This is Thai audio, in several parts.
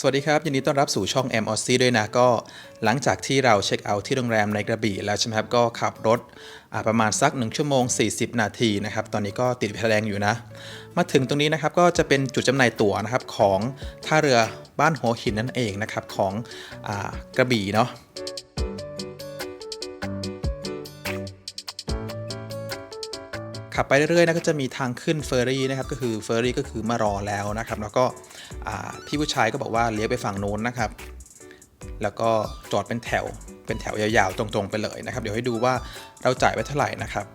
สวัสดีครับ ยินดีต้อนรับสู่ช่อง M o c ด้วยนะ ก็หลังจากที่เราเช็คเอาท์ที่โรงแรมในกระบี่แล้วใช่ไหมครับก็ขับรถประมาณสัก 1 ชั่วโมง 40 นาทีนะครับ ตอนนี้ก็ติดไฟแดงอยู่นะ มาถึงตรงนี้นะครับก็จะเป็นจุดจำหน่ายตั๋วนะครับของท่าเรือบ้านหัวหินนั่นเองนะครับของอกระบี่เนาะ ขับไปเรื่อยๆนะก็จะมีทางขึ้นเฟอร์รี่นะครับก็คือเฟอร์รี่ก็คือมารอแล้วนะครับแล้วก็พี่ผู้ชายก็บอกว่าเลี้ยวไปฝั่งโน้นนะครับแล้วก็จอดเป็นแถวเป็นแถวยาวๆตรงๆไปเลยนะครับเดี๋ยวให้ดูว่าเราจ่ายไว้เท่าไหร่นะครับ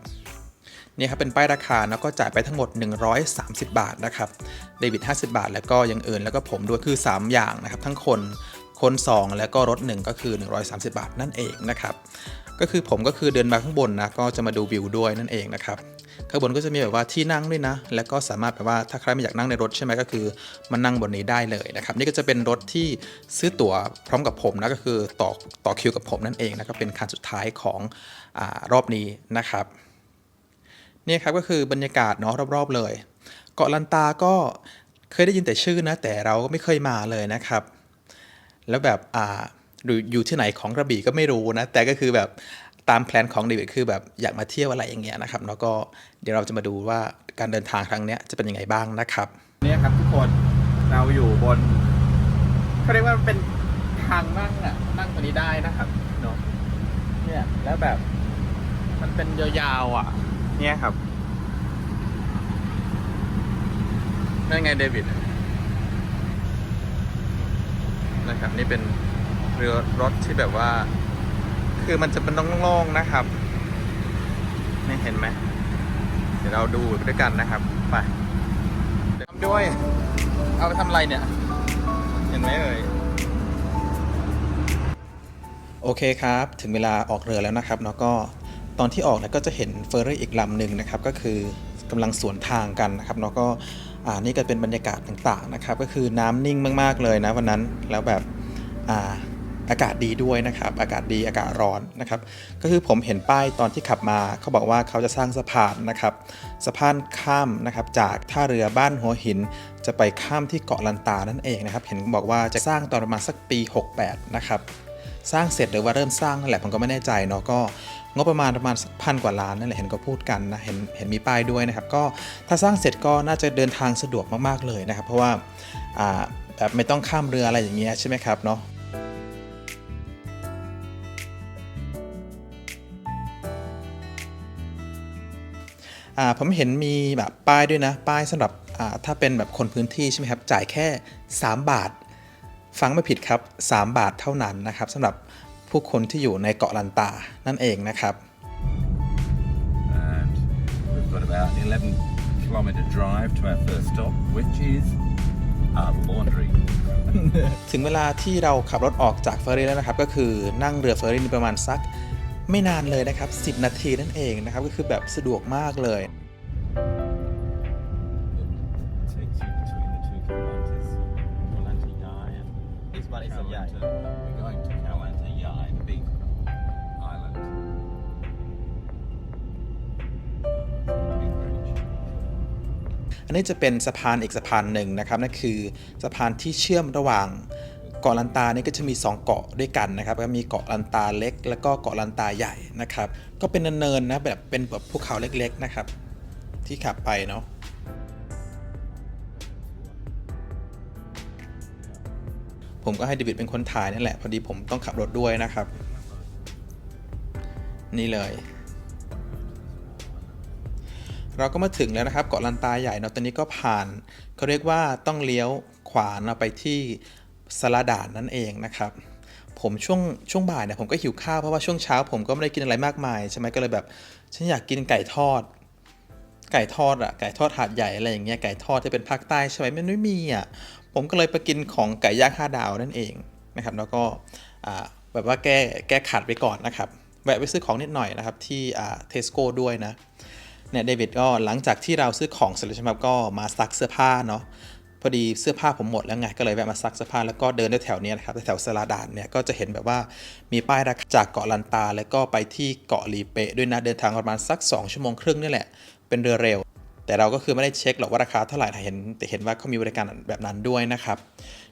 นี่ครับเป็นป้ายราคาแล้วก็จ่ายไปทั้งหมด 130 บาทนะครับเดบิต 50 บาท แล้วก็ยังเอื่นแล้วก็ผมด้วยคือ 3 อย่างนะครับ ทั้งคนคน 2 แล้วก็รถ 1 ก็คือ 130 บาทนั่นเองนะครับ ก็คือผมก็คือเดินมาข้างบนนะก็จะมาดูวิวด้วยนั่นเองนะครับข้างบนก็จะมีแบบว่าที่นั่งด้วยนะ แล้วก็สามารถแบบว่าถ้าใครไม่อยากนั่งในรถใช่ไหมก็คือมานั่งบนนี้ได้เลยนะครับนี่ก็จะเป็นรถที่ซื้อตั๋วพร้อมกับผมนะก็คือต่อต่อคิวกับผมนั่นเองนะก็เป็นคันสุดท้ายของอรอบนี้นะครับนี่ครับก็คือบรรยากาศเนาะรอบๆเลย เกาะลันตาก็เคยได้ยินแต่ชื่อนะแต่เราก็ไม่เคยมาเลยนะครับ แล้วแบบอ่า หรืออยู่ที่ไหนของกระบี่ก็ไม่รู้นะ แต่ก็คือแบบตามแพลนของเดวิดคือแบบอยากมาเที่ยวอะไรอย่างเงี้ยนะครับ แล้วก็เดี๋ยวเราจะมาดูว่าการเดินทางครั้งเนี้ยจะเป็นยังไงบ้างนะครับเนี่ยครับทุกคนเราอยู่บนเขาเรียกว่าเป็นทางนั่งอะนั่งตัวนี้ได้นะครับเนาะเนี่ยแล้วแบบ มันเป็นยาวๆอะ เนี่ยครับนั่นไงเดวิดนะครับนี่เป็น รือรถที่แบบว่า คือมันจะเป็นโล่งๆนะครับ นี่เห็นไหมเดี๋ยวเราดูด้วยกันนะครับ ไปทำด้วย เอาไปทำอะไรเนี่ย เห็นไหมเอ่ยโอเคครับ ถึงเวลาออกเรือแล้วนะครับแล้วก็ตอนที่ออกนี่ยก็จะเห็นเฟอร์รี่อีกลำหนึ่งนะครับ ก็คือกำลังสวนทางกันนะครับแล้วก็อ่านี่ก็เป็นบรรยากาศต่างๆนะครับ ก็คือน้ำนิ่งมากๆเลยนะวันนั้นแล้วแบบอ่า อากาศดีด้วยนะครับ อากาศดีอากาศร้อนนะครับ ก็คือผมเห็นป้ายตอนที่ขับมาเขาบอกว่าเขาจะสร้างสะพานนะครับสะพานข้ามนะครับจากท่าเรือบ้านหัวหิน จะไปข้ามที่เกาะลันตานั่นเองนะครับเห็นบอกว่าจะสร้างตอนประมาณสักปี 68 นะครับสร้างเสร็จหรือว่าเริ่มสร้างนั่นแหละผมก็ไม่แน่ใจเนาะก็งบประมาณประมาณสักพันกว่าล้านนั่นแหละเห็นก็พูดกันนะเห็นเห็นมีป้ายด้วยนะครับ ก็ถ้าสร้างเสร็จก็น่าจะเดินทางสะดวกมากๆเลยนะครับ เพราะว่าแบบไม่ต้องข้ามเรืออะไรอย่างเงี้ยใช่ไหมครับเนาะ ผมเห็นมีแบบป้ายด้วยนะ ป้ายสำหรับอ่าถ้าเป็นแบบคนพื้นที่ใช่ไหมครับ จ่ายแค่ 3 บาท ฟังไม่ผิดครับ 3 บาทเท่านั้นนะครับสำหรับผู้คนที่อยู่ในเกาะลันตานั่นเองนะครับ and we've got about an 11 kilometre drive to our first stop, which is our laundry. ถึงเวลาที่เราขับรถออกจากเฟอร์รี่แล้วนะครับ ก็คือนั่งเรือเฟอร์รี่นี่ประมาณสัก ไม่นานเลยนะครับ 10 นาทีนั่นเองนะครับ ก็คือแบบสะดวกมากเลยอันนี้จะเป็นสะพานอีกสะพานหนึ่งนะครับนั่นคือสะพานที่เชื่อมระหว่าง เกาะลันตานี่ก็จะมี 2 เกาะด้วยกันนะครับก็มีเกาะลันตาเล็ก แล้วก็เกาะลันตาใหญ่นะครับ ก็เป็นเนินๆนะแบบเป็นแบบภูเขาเล็กๆนะครับ ที่ขับไปเนาะผมก็ให้เดวิดเป็นคนถ่ายนั่นแหละ พอดีผมต้องขับรถด้วยนะครับ นี่เลย เราก็มาถึงแล้วนะครับ เกาะลันตาใหญ่เนาะตอนนี้ก็ผ่านเขาเรียกว่าต้องเลี้ยวขวาเนาะไปที่ สลาดานนั่นเองนะครับผมช่วงช่วงบ่ายเนี่ยผมก็หิวข้าวเพราะว่าช่วงเช้าผมก็ไม่ได้กินอะไรมากมายใช่ไหมก็เลยแบบฉันอยากกินไก่ทอด ไก่ทอดอะไก่ทอดหาดใหญ่อะไรอย่างเงี้ยไก่ทอดที่เป็นภาคใต้ใช่ไหมมันไม่มีอะผมก็เลยไปกินของไก่ย่างห้าดาวนั่นเองนะครับแล้วก็แบบว่าแก้แก้ขัดไปก่อนนะครับแวะไปซื้อของนิดหน่อยนะครับที่เทสโก้ด้วยนะเนี่ยเดวิดก็หลังจากที่เราซื้อของเสร็จแล้วใช่ไหมครับก็มาซักเสื้อผ้าเนาะ พอดีเสื้อผ้าผมหมดแล้วไง ก็เลยแวะมาซักเสื้อผ้าแล้วก็เดินแถวๆเนี้ยนะครับแถวสลาดานเนี่ยก็จะเห็นแบบว่ามีป้ายราคาจากเกาะลันตา แล้วก็ไปที่เกาะลีเปะด้วยนะเดินทางประมาณสัก 2 ชั่วโมงครึ่งนี่แหละเป็นเรือเร็ว แต่เราก็คือไม่ได้เช็คหรอกว่าราคาเท่าไหร่แต่เห็นแต่เห็นว่าเขามีบริการแบบนั้นด้วยนะครับ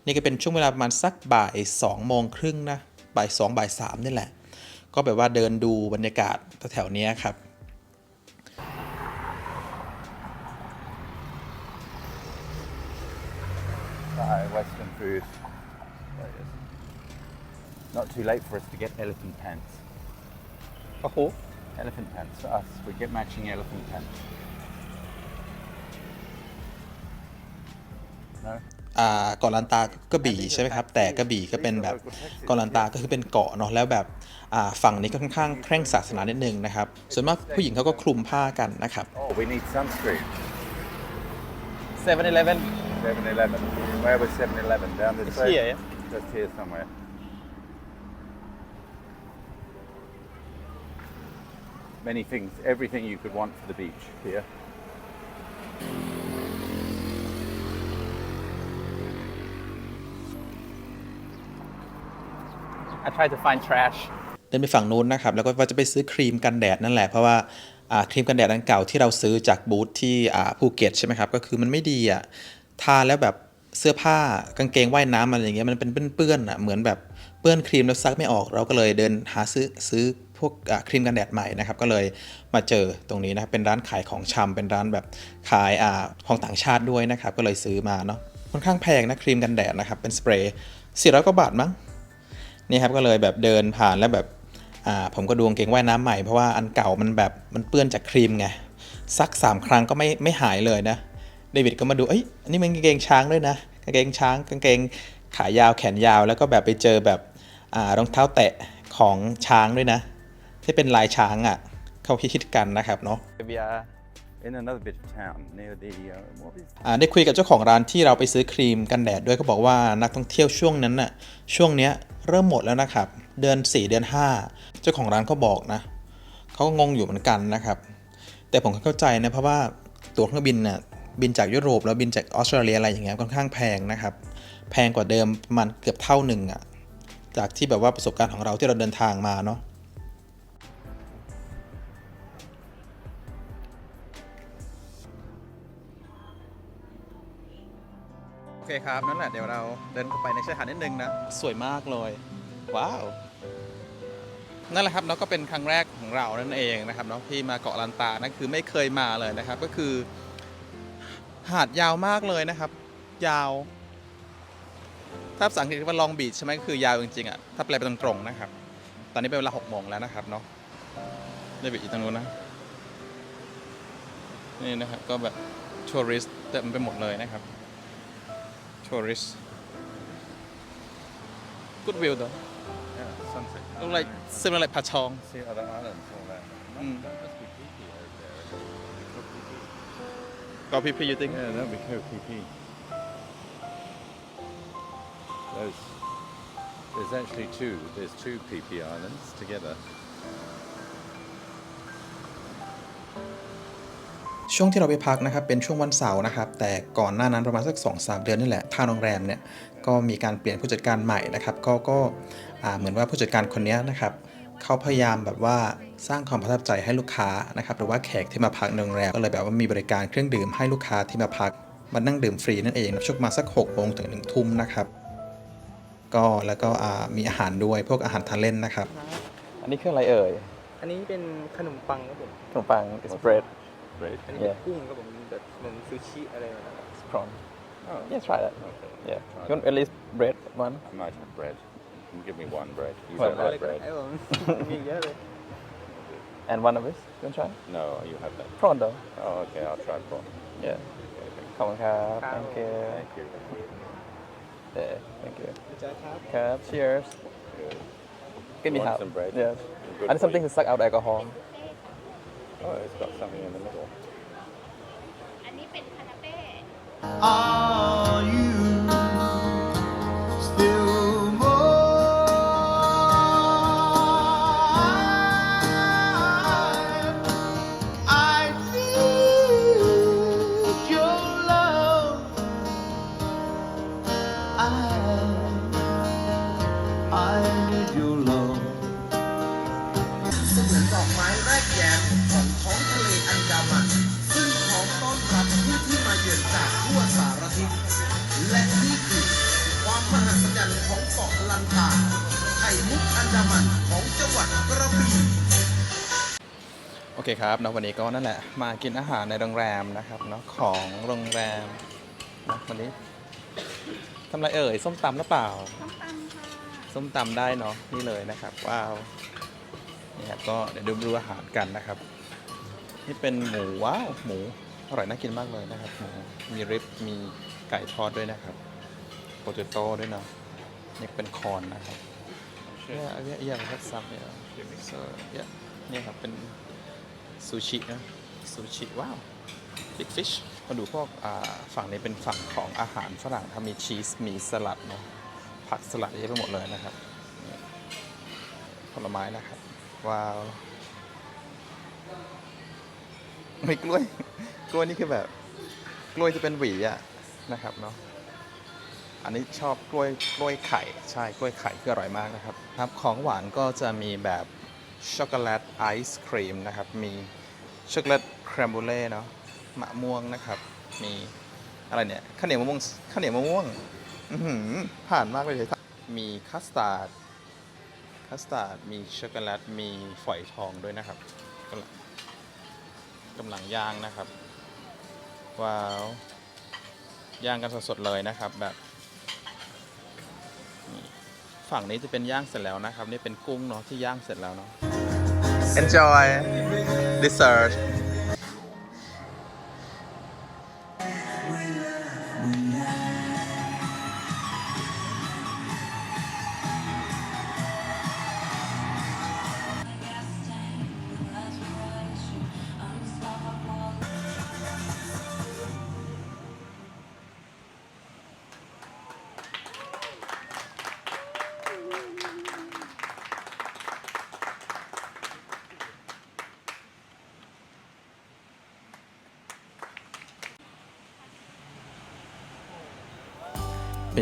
นี่ก็เป็นช่วงเวลาประมาณสักบ่าย2โมงครึ่งนะบ่าย2บ่าย3นี่แหละ ก็แบบว่าเดินดูบรรยากาศแถวๆนี้ครับ Thai Western food. There it is. Not too late for us to get elephant pants. โอ้โห Elephant pants for us. We get matching elephant pants. No? อ่าเกาะลันตาก็กระบี่ใช่ไหมครับ แต่กระบี่ก็เป็นแบบเกาะลันตาก็คือเป็นเกาะเนาะแล้วแบบอ่าฝั่งนี้ก็ค่อนข้างเคร่งศาสนานิดนึงนะครับ ส่วนมากผู้หญิงเขาก็คลุมผ้ากันนะครับ Oh, we need sunscreen. 7-Eleven 7 Eleven. Where was 7 Eleven? Down this It's way? here, yeah? Just here somewhere. Many things, everything you could want for the beach here. I try to find trash เดินไปฝั่งนู้นนะครับ แล้วก็ว่าจะไปซื้อครีมกันแดดนั่นแหละ เพราะว่าอ่าครีมกันแดดอันเก่าที่เราซื้อจากบูธที่อ่าภูเก็ตใช่ไหมครับ ก็คือมันไม่ดีอะ ทาแล้วแบบ เสื้อผ้ากางเกงว่ายน้ำอะไรอย่างเงี้ยมันเป็นเปื้อนๆอะเหมือนแบบเปื้อนครีมแล้วซักไม่ออก เราก็เลยเดินหาซื้อซื้อพวกครีมกันแดดใหม่นะครับก็เลยมาเจอตรงนี้นะครับเป็นร้านขายของชำเป็นร้านแบบขายอ่าของต่างชาติด้วยนะครับก็เลยซื้อมาเนาะค่อนข้างแพงนะครีมกันแดดนะครับเป็นสเปรย์400กว่าบาทมั้งนี่ครับก็เลยแบบเดินผ่านแล้วแบบอ่าผมก็ดูกางเกงว่ายน้ำใหม่เพราะว่าอันเก่ามันแบบมันเปื้อนจากครีมไงซักสามครั้งก็ไม่ไม่หายเลยนะ เดวิดก็มาดูเอ้ยอันนี้มันกางเกงช้างด้วยนะกางเกงช้างกางเกงขายาวแขนยาว แล้วก็แบบไปเจอแบบอ่ารองเท้าแตะของช้างด้วยนะ ที่เป็นลายช้างอะเขาฮิตๆกันนะครับเนาะ we are In another bit of town near the, uh, what is อ่าได้คุยกับเจ้าของร้านที่เราไปซื้อครีมกันแดดด้วยก็บอกว่านักท่องเที่ยวช่วงนั้นน่ะช่วงเนี้ยเริ่มหมดแล้วนะครับ เดือน 4 เดือน 5 เจ้าของร้านเขาบอกนะเขาก็งงอยู่เหมือนกันนะครับ แต่ผมก็เข้าใจนะเพราะว่าตั๋วเครื่องบินน่ะ บินจากยุโรปแล้วบินจากออสเตรเลียอะไรอย่างเงี้ยค่อนข้างแพงนะครับ แพงกว่าเดิมประมาณเกือบเท่าหนึ่งอะจากที่แบบว่าประสบการณ์ของเราที่เราเดินทางมาเนาะโอเคครับนั่นแหละเดี๋ยวเราเดินเข้าไปในชายหาดนิดนึงนะ สวยมากเลย ว้าว นั่นแหละครับเนาะก็เป็นครั้งแรกของเรานั่นเองนะครับเนาะที่มาเกาะลันตานั่นคือไม่เคยมาเลยนะครับ ก็คือ หาดยาวมากเลยนะครับ ยาว ถ้าภาษาอังกฤษเรียกว่าลองบีชใช่ไหมก็คือยาวจริงๆอะถ้าแปลเป็นตรงๆนะครับ ตอนนี้เป็นเวลาหกโมงแล้วนะครับเนาะได้บีชอยู่ตรงนู้นนะนี่นะครับ ก็แบบทัวริสต์เต็มไปหมดเลยนะครับทัวริสต์ good view though yeah, sunset? look like similar like Patong See other islands, all that. Must- Mm. Creepy. got people you think Yeah, that'd be cool, PP. Those, there's actually two. There's two PP islands together. ช่วงที่เราไปพักนะครับเป็นช่วงวันเสาร์นะครับ แต่ก่อนหน้านั้นประมาณสัก2อสเดือนนี่แหละทางโรงแรมเนี่ยก็มีการเปลี่ยนผู้จัดการใหม่นะครับ ก็ก็อ่าเหมือนว่าผู้จัดการคนเนี้ยนะครับเขาพยายามแบบว่า สร้างความประทับใจให้ลูกค้านะครับหรือว่าแขกที่มาพักในโรงแรมก็เลยแบบว่ามีบริการเครื่องดื่มให้ลูกค้าที่มาพักมานั่งดื่มฟรีนั่นเองช่วงประมาณสัก6กโมงถึงหนึ่งทุ่มนะครับก็แล้วก็อ่ามีอาหารด้วยพวกอาหารทานเล่นนะครับ อันนี้เครื่องอะไรเอ่ย อันนี้เป็นขนมปังครับผม ขนมปัง is bread Great. อันนี้เป็น Yeah. กุ้งครับผมแบบเหมือนซูชิอะไรนะครับ prawn Oh, yeah try that okay. yeah Try you want that. at least bread one I might have bread. You can give me one bread. You Well, got อะไร that ก็ได้ bread? ครับผมมีเยอะเลย and one of this you want try No, you have that. prawn though Oh, okay. I'll try prawn. yeah Okay, thank ขอบคุณครับ ครับ thank you Thank you. yeah thank you จ้าครับ ครับ cheers Good. กินมี Want ครับ some bread? yeah Good and for something you. to suck out alcohol Oh, it's got something in the middle. อันนี้เป็นคานาเป้ Are you ลันตาไข่มุกอันดามันของจังหวัดกระบี่โอเคครับเนอะวันนี้ก็นั่นแหละมากินอาหารในโรงแรมนะครับเนาะของโรงแรมนะวันนี้ทำอะไรเอ่ยส้มตำหรือเปล่า ส้มตำค่ะ ส้มตำได้เนาะนี่เลยนะครับว้าวนี่ครับก็เดี๋ยวดูดูอาหารกันนะครับ นี่เป็นหมูว้าวหมูอร่อยน่ากินมากเลยนะครับหมูมีริบมีไก่ทอดด้วยนะครับโปเตโต้ด้วยเนาะ นี่เป็นคอนนะครับเนี่ยเนี่ยอย่างทักซับเนี่ย so yeah เนี่ยครับเป็นซูชินะซูชิว้าว big fish มาดูพวกอ่าฝั่งนี้เป็นฝั่งของอาหารฝรั่งทำมีชีสมีสลัดเนาะผักสลัดเยอะไปหมดเลยนะครับผลไม้นะครับ ว้าวไม่กล้วย กล้วยนี่คือแบบ กล้วยจะเป็นหวีอะนะครับเนาะ อันนี้ชอบกล้วยกล้วยไข่ใช่กล้วยไข่คืออร่อยมากนะครับครับ ของหวานก็จะมีแบบช็อกโกแลตไอศครีมนะครับ มีช็อกโกแลตครีมบูเล่เนาะมะม่วงนะครับ มีอะไรเนี่ยข้าวเหนียวมะม่วงข้าวเหนียวมะม่วงอผ่านมากเลยมีคัสตาร์ดคัสตาร์ดมีช็อกโกแลตมีฝอยทองด้วยนะครับกำลังกำลังย่างนะครับ ว้าว ย่างกันสดๆเลยนะครับแบบ ฝั่งนี้จะเป็นย่างเสร็จแล้วนะครับ นี่เป็นกุ้งเนาะที่ย่างเสร็จแล้วเนาะ Enjoy dessert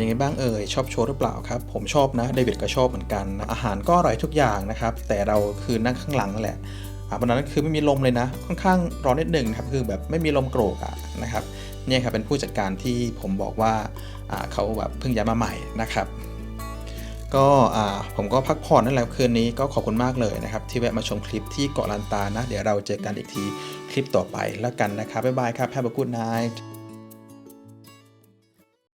เป็นยังไงบ้างเอ่ยชอบโชว์หรือเปล่าครับ ผมชอบนะเดวิดก็ชอบเหมือนกันนะอาหารก็อร่อยทุกอย่างนะครับ แต่เราคือนั่งข้างหลังนั่นแหละอ่าวันนั้นคือไม่มีลมเลยนะ ค่อนข้างร้อนนิดหนึ่งครับคือแบบไม่มีลมโกรกอะนะครับเนี่ยครับเป็นผู้จัดการที่ผมบอกว่าอ่าเขาแบบเพิ่งย้ายมาใหม่นะครับ ก็อ่าผมก็พักผ่อนนั่นแหละคืนนี้ก็ขอบคุณมากเลยนะครับ ที่แวะมาชมคลิปที่เกาะลันตานะ เดี๋ยวเราเจอกันอีกทีคลิปต่อไปแล้วกันนะครับบ๊ายบายครับ Have a good night